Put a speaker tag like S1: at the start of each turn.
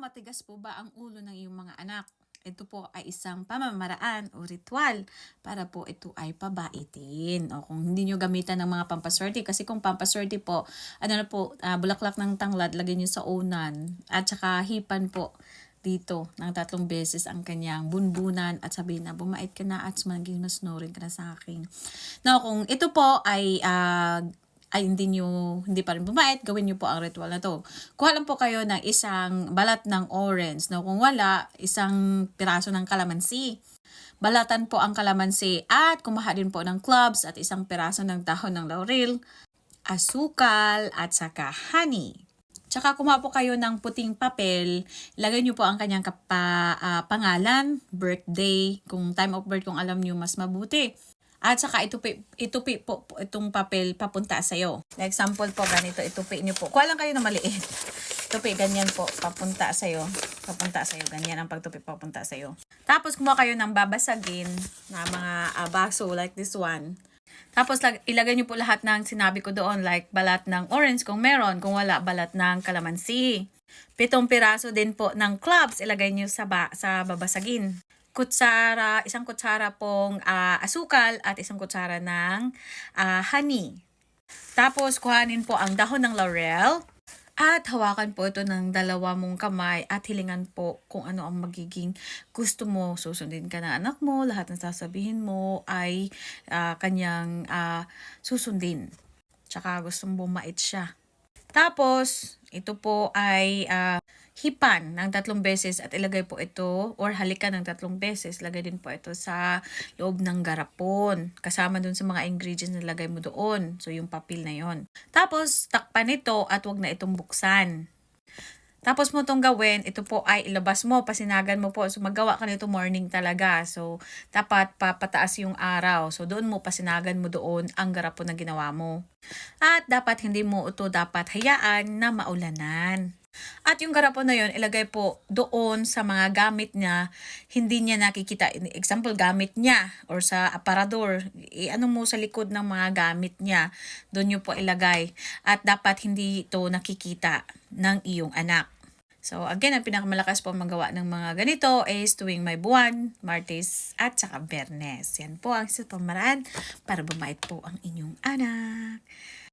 S1: matigas po ba ang ulo ng iyong mga anak? Ito po ay isang pamamaraan o ritual para po ito ay pabaitin. O kung hindi nyo gamitan ng mga pampaswerte, kasi kung pampaswerte po, ano na po, ah, bulaklak ng tanglad, lagyan nyo sa unan. At saka hipan po dito ng tatlong beses ang kanyang bunbunan at sabihin na bumait ka na at maging mas snoring ka na sa akin. Now, kung ito po ay ah, ay hindi nyo, hindi pa rin bumait, gawin nyo po ang ritual na to. Kuha lang po kayo ng isang balat ng orange. No, kung wala, isang piraso ng kalamansi. Balatan po ang kalamansi at kumaha din po ng cloves at isang piraso ng dahon ng laurel, asukal at saka honey. Tsaka kumuha po kayo ng puting papel, lagay nyo po ang kanyang kapa, ah, pangalan, birthday, kung time of birth kung alam nyo mas mabuti. At saka itupi, itupi po, itong papel papunta sa'yo. Like example po, ganito, itupi nyo po. Kuha lang kayo na maliit. Tupi, ganyan po, papunta sa'yo. Papunta sa'yo, ganyan ang pagtupi papunta sa'yo. Tapos kumuha kayo ng babasagin na mga ah, baso like this one. Tapos lag, ilagay niyo po lahat ng sinabi ko doon like balat ng orange kung meron, kung wala balat ng kalamansi. Pitong piraso din po ng cloves ilagay niyo sa ba, sa babasagin. Kutsara, isang kutsara pong ah, asukal at isang kutsara ng ah, honey. Tapos kuhanin po ang dahon ng laurel at hawakan po ito ng dalawa mong kamay at hilingan po kung ano ang magiging gusto mo. Susundin ka ng anak mo, lahat ng sasabihin mo ay ah, kanyang ah, susundin. Tsaka gustong bumait siya. Tapos, ito po ay ah, hipan ng tatlong beses at ilagay po ito or halikan ng tatlong beses. Lagay din po ito sa loob ng garapon. Kasama dun sa mga ingredients na lagay mo doon. So, yung papel na yon. Tapos, takpan ito at wag na itong buksan. Tapos mo itong gawin, ito po ay ilabas mo, pasinagan mo po. So, magawa ka nito morning talaga. So, dapat papataas yung araw. So, doon mo pasinagan mo doon ang garapon na ginawa mo. At dapat hindi mo ito dapat hayaan na maulanan. At yung garapon na yon ilagay po doon sa mga gamit niya, hindi niya nakikita. Example, gamit niya or sa aparador. I-ano mo sa likod ng mga gamit niya. Doon niyo po ilagay. At dapat hindi ito nakikita ng iyong anak. So again, ang pinakamalakas po magawa ng mga ganito is tuwing may buwan, Martes at saka Bernes. Yan po ang isa pamaraan para bumait po ang inyong anak.